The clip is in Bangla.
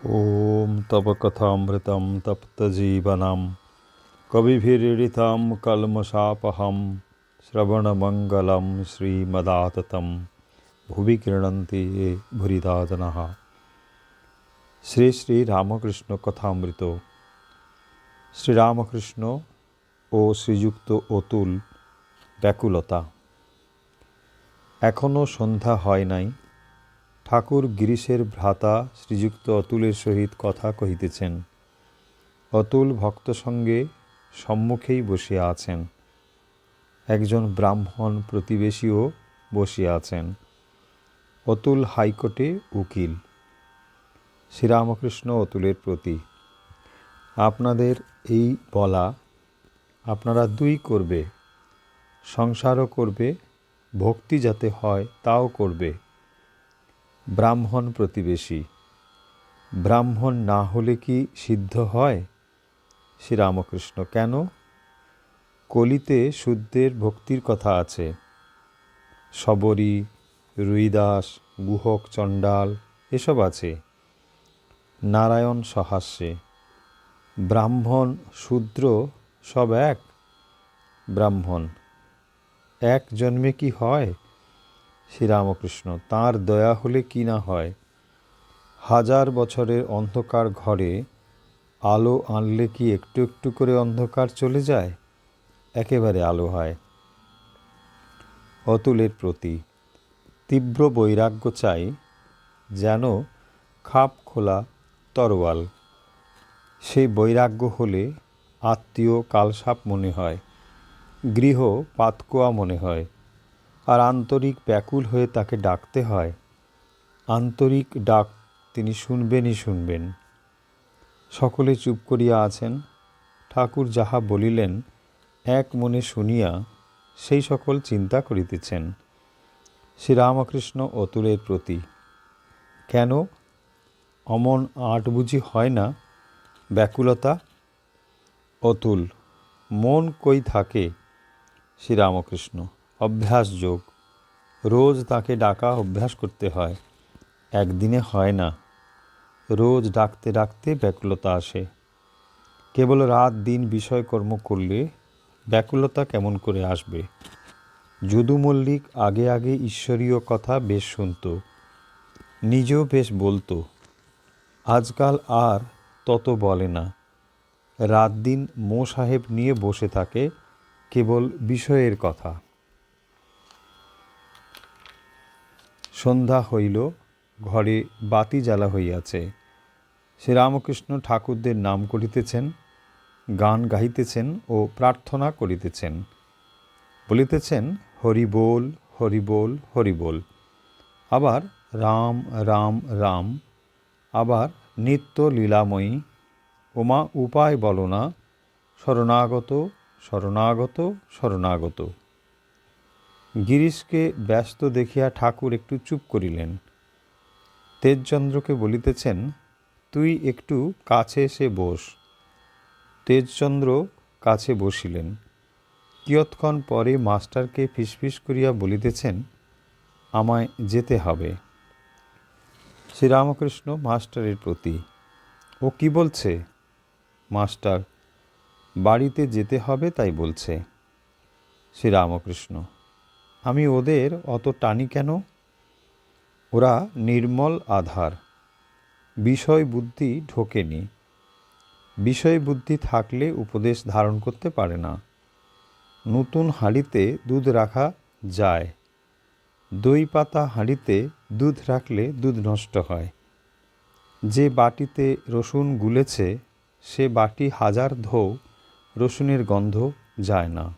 ॐ तव कथामृतं तप्तजीवनं कविभिरीडितं कल्मषापहं श्रवणमङ्गलं श्रीमदाततं ভুবি ক্রীড়ন্তি এ ভুরিদা জনাহ শ্রী শ্রী রামকৃষ্ণ কথামৃত শ্রীরামকৃষ্ণ ও শ্রীযুক্ত অতুল ব্যাকুলতা এখনও সন্ধ্যা হয় নাই ঠাকুর গিরিশের ভ্রাতা শ্রীযুক্ত অতুলের সহিত কথা কহিতেছেন, অতুল ভক্ত সঙ্গে সম্মুখেই বসিয়া আছেন। একজন ব্রাহ্মণ প্রতিবেশীও বসিয়া আছেন। অতুল হাইকোর্টে উকিল। শ্রীরামকৃষ্ণ অতুলের প্রতি। আপনাদের এই বলা আপনারা দুই করবে। সংসারও করবে, ভক্তি যাতে হয় তাও করবে। ব্রাহ্মণ প্রতিবেশী। ব্রাহ্মণ না হলে কি সিদ্ধ হয়? শ্রীরামকৃষ্ণ, কেন? কলিতে শুদ্ধের ভক্তির কথা আছে। শবরী, রুইদাস, গুহক, চণ্ডাল, এসব আছে। নারায়ণ সহাস্যে। ব্রাহ্মণ, শূদ্র, সব এক। ব্রাহ্মণ, এক জন্মে কি হয়? শ্রীরামকৃষ্ণ, তাঁর দয়া হলে কি না হয়? হাজার বছরের অন্ধকার ঘরে আলো আনলে কি একটু একটু করে অন্ধকার চলে যায়? একেবারে আলো হয়। অতুলের প্রতি তীব্র বৈরাগ্য চাই যেন খাপ খোলা তরোয়াল। সেই বৈরাগ্য হলে আত্মীয় কালসাপ মনে হয়, গৃহ পাতকোয়া মনে হয়। আর আন্তরিক ব্যাকুল হয়ে তাকে ডাকতে হয়। আন্তরিক ডাক তিনি শুনবেনই শুনবেন। সকলে চুপ করিয়া আছেন। ঠাকুর যাহা বলিলেন, এক মনে শুনিয়া সেই সকল চিন্তা করিতেছেন। শ্রীরামকৃষ্ণ অতুলের প্রতি, কেন অমন আট বুঝি হয় না? ব্যাকুলতা, অতুল, মন কই থাকে? শ্রীরামকৃষ্ণ অভ্যাস যোগ রোজ তাকে ডাকা অভ্যাস করতে হয়। একদিনে হয় না। রোজ ডাকতে ডাকতে ব্যাকুলতা আসে। কেবল রাত দিন বিষয়কর্ম করলে ব্যাকুলতা কেমন করে আসবে? যদু মল্লিক আগে আগে ঈশ্বরীয় কথা বেশ শুনত, নিজেও বেশ বলতো, আজকাল আর তত বলে না। রাত দিন মো সাহেব নিয়ে বসে থাকে কেবল বিষয়ের কথা। সন্ধ্যা হইল, ঘরে বাতি জ্বালা হইয়াছে। শ্রীরামকৃষ্ণ ঠাকুরদের নাম করিতেছেন, গান গাইতেছেন ও প্রার্থনা করিতেছেন। বলিতেছেন, হরি বল হরি বল হরি বল। আবার, রাম রাম রাম। আবার, নিত্য লীলাময়ী। ওমা উপায় বলো না। শরণাগত শরণাগত শরণাগত। গিরিশকে ব্যস্ত দেখিয়া ঠাকুর একটু চুপ করিলেন। তেজচন্দ্রকে বলিতেছেন, তুই একটু কাছে এসে বস। তেজচন্দ্র কাছে বসিলেন। কিয়ৎক্ষণ পরে মাস্টারকে ফিসফিস করিয়া বলিতেছেন, আমায় যেতে হবে। শ্রীরামকৃষ্ণ মাস্টারের প্রতি। ও কি বলছে? মাস্টার, বাড়িতে যেতে হবে তাই বলছে। শ্রীরামকৃষ্ণ আমি ওদের অত টানি কেন? ওরা নির্মল আধার। বিষয় বুদ্ধি ঢোকেনি। বিষয় বুদ্ধি থাকলে উপদেশ ধারণ করতে পারে না। নতুন হাঁড়িতে দুধ রাখা যায়। দই পাতা হাঁড়িতে দুধ রাখলে দুধ নষ্ট হয়। যে বাটিতে রসুন গুলেছে, সে বাটি হাজার ধৌ রসুনের গন্ধ যায় না।